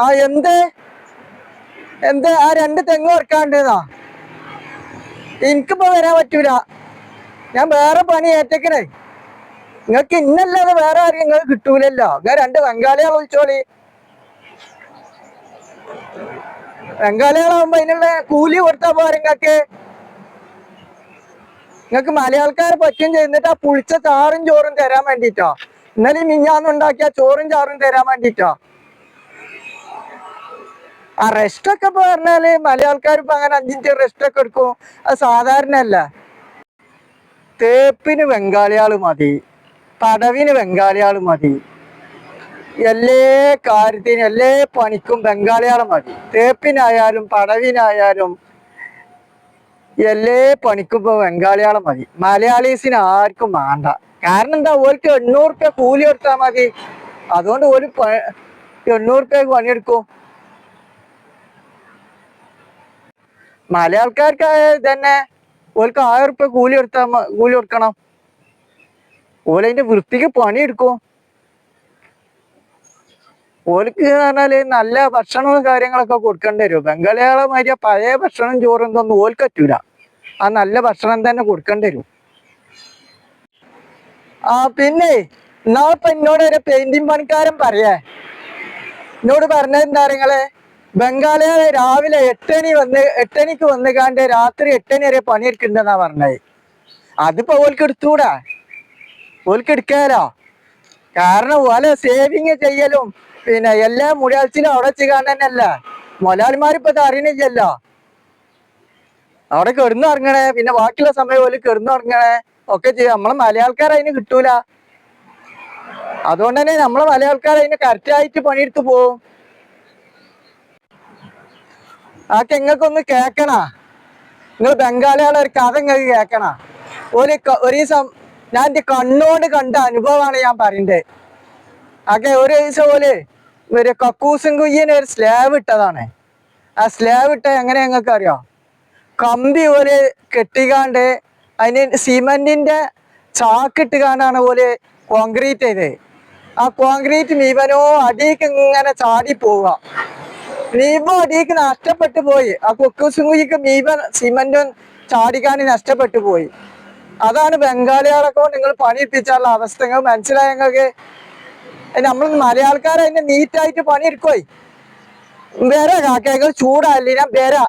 ആ എന്ത്? എന്ത്? ആ രണ്ട് തെങ്ങ് ഓർക്കാണ്ടെന്നാ എനിക്കിപ്പോ വരാൻ പറ്റൂല. ഞാൻ വേറെ പണി ഏറ്റക്കണേ. നിങ്ങൾക്ക് ഇന്നല്ലാതെ വേറെ ആരും നിങ്ങൾക്ക് കിട്ടൂലല്ലോ. ഞാൻ രണ്ട് ബംഗാളികളെ വിളിച്ചോളി. ബംഗാളികളാവുമ്പോ അതിനുള്ള കൂലി കൊടുത്താ പോരെ നിങ്ങക്ക് നിങ്ങക്ക് മലയാൾക്കാരെ പറ്റും ചെയ്യുന്നിട്ട് ആ പുളിച്ച ചാറും ചോറും തരാൻ വേണ്ടിട്ടോ. ഇന്നലെ മിഞ്ഞാന്ന് ഉണ്ടാക്കിയ ചോറും ചാറും തരാൻ വേണ്ടിട്ടോ. ആ റെസ്റ്റ് ഒക്കെ ഇപ്പൊ പറഞ്ഞാൽ മലയാൾക്കാർ ഇപ്പൊ അങ്ങനെ അഞ്ചിഞ്ച് റെസ്റ്റ് ഒക്കെ എടുക്കും. അത് സാധാരണ അല്ല തേപ്പിന് ബംഗാളിയാൾ മതി. പടവിന് ബംഗാളിയാൾ മതി. എല്ലാ കാര്യത്തിനും എല്ലാ പണിക്കും ബംഗാളിയാൾ മതി. തേപ്പിനായാലും പടവിനായാലും എല്ലാ പണിക്കും ഇപ്പൊ ബംഗാളിയാളെ മതി. മലയാളീസിന് ആർക്കും വേണ്ട. കാരണം എന്താ? ഓർക്ക് എണ്ണൂറ് റുപ്യ കൂലി കൊടുത്താൽ മതി. അതുകൊണ്ട് ഒരു എണ്ണൂറ് രൂപ പണിയെടുക്കും. മലയാൾക്കാർക്ക് തന്നെ ഓർക്ക് ആയിരം ഉറുപ്പ്യ കൂലി കൊടുത്താ കൂലി കൊടുക്കണം. ഓലതിന്റെ വൃത്തിക്ക് പണിയെടുക്കും. ഓർക്ക് എന്ന് പറഞ്ഞാൽ നല്ല ഭക്ഷണവും കാര്യങ്ങളൊക്കെ കൊടുക്കേണ്ടി വരും. ബംഗാളികളെ മാതിരി പഴയ ഭക്ഷണം ചോറും ഇതൊന്നും ഓൽക്ക് പറ്റൂല. ആ നല്ല ഭക്ഷണം തന്നെ കൊടുക്കേണ്ടി വരും. ആ പിന്നെ എന്നാ ഇപ്പൊ എന്നോട് ഒരു പെയിന്റിങ് പണിക്കാരൻ പറയേ. എന്നോട് പറഞ്ഞത് എന്താ നിങ്ങൾ? ബംഗാളികളെ രാവിലെ എട്ടണി വന്ന് എട്ടണിക്ക് വന്ന് കാണ്ട് രാത്രി എട്ടണി വരെ പണിയെടുക്കണ്ടെന്നാ പറഞ്ഞത്. അതിപ്പോ ഓൽക്ക് എടുത്തൂടാ. ഓൽക്ക് എടുക്കാലോ. കാരണം ഓല സേവിങ് ചെയ്യലും പിന്നെ എല്ലാ മുടിയാഴ്ചയിലും അവിടെ ചെയ്യാണ്ടല്ല തന്നെയല്ല. മുതലാളിമാരിപ്പോ ഇത് അറിയണില്ലല്ലോ. അവിടെ കിടന്നുറങ്ങണേ പിന്നെ ബാക്കിയുള്ള സമയം ഓൽ കിടന്നുറങ്ങണേ ഒക്കെ ചെയ്യാം. നമ്മളെ മലയാൾക്കാർ അതിന് കിട്ടൂല. അതുകൊണ്ട് തന്നെ നമ്മളെ മലയാൾക്കാർ അതിന് കറക്റ്റ് ആയിട്ട് പണിയെടുത്ത് പോവും. ആ നിങ്ങൾക്കൊന്ന് കേക്കണ നിങ്ങൾ ബംഗാളികളെ ഒരു കഥ നിങ്ങൾക്ക് കേക്കണ ഒരു ഒരു ദിവസം ഞാൻ എന്റെ കണ്ണോട് കണ്ട അനുഭവമാണ് ഞാൻ പറയുന്നത് ആക്കെ ഒരു ദിവസം പോലെ ഒരു കക്കൂസും കുയ്യന് ഒരു സ്ലാബ് ഇട്ടതാണ്. ആ സ്ലാബ് ഇട്ട എങ്ങനെ ഞങ്ങൾക്ക് അറിയാം കമ്പി പോലെ കെട്ടിക്കാണ്ട് അതിന് സിമെന്റിന്റെ ചാക്കിട്ട് കാണാണ് പോലെ കോൺക്രീറ്റ് ചെയ്തത്. ആ കോൺക്രീറ്റ് മീവനോ അടിക്ക് ഇങ്ങനെ ചാടി പോവുക. മീവ അടിക്ക് നഷ്ടപ്പെട്ടു പോയി. ആ കുക്കൂസും കുയ്ക്ക് മീബ സിമെന്റും ചാടിക്കാനി നഷ്ടപ്പെട്ടു പോയി. അതാണ് ബംഗാളികളൊക്കെ നിങ്ങൾ പണിയെത്തിച്ചുള്ള അവസ്ഥ. നിങ്ങൾ മനസ്സിലായ നിങ്ങൾക്ക് നമ്മൾ മലയാൾക്കാരെ അതിന്റെ നീറ്റായിട്ട് പണിയെടുക്കോയി വരാ കാക്കകൾ ചൂടായില്ല. ഞാൻ വരാ.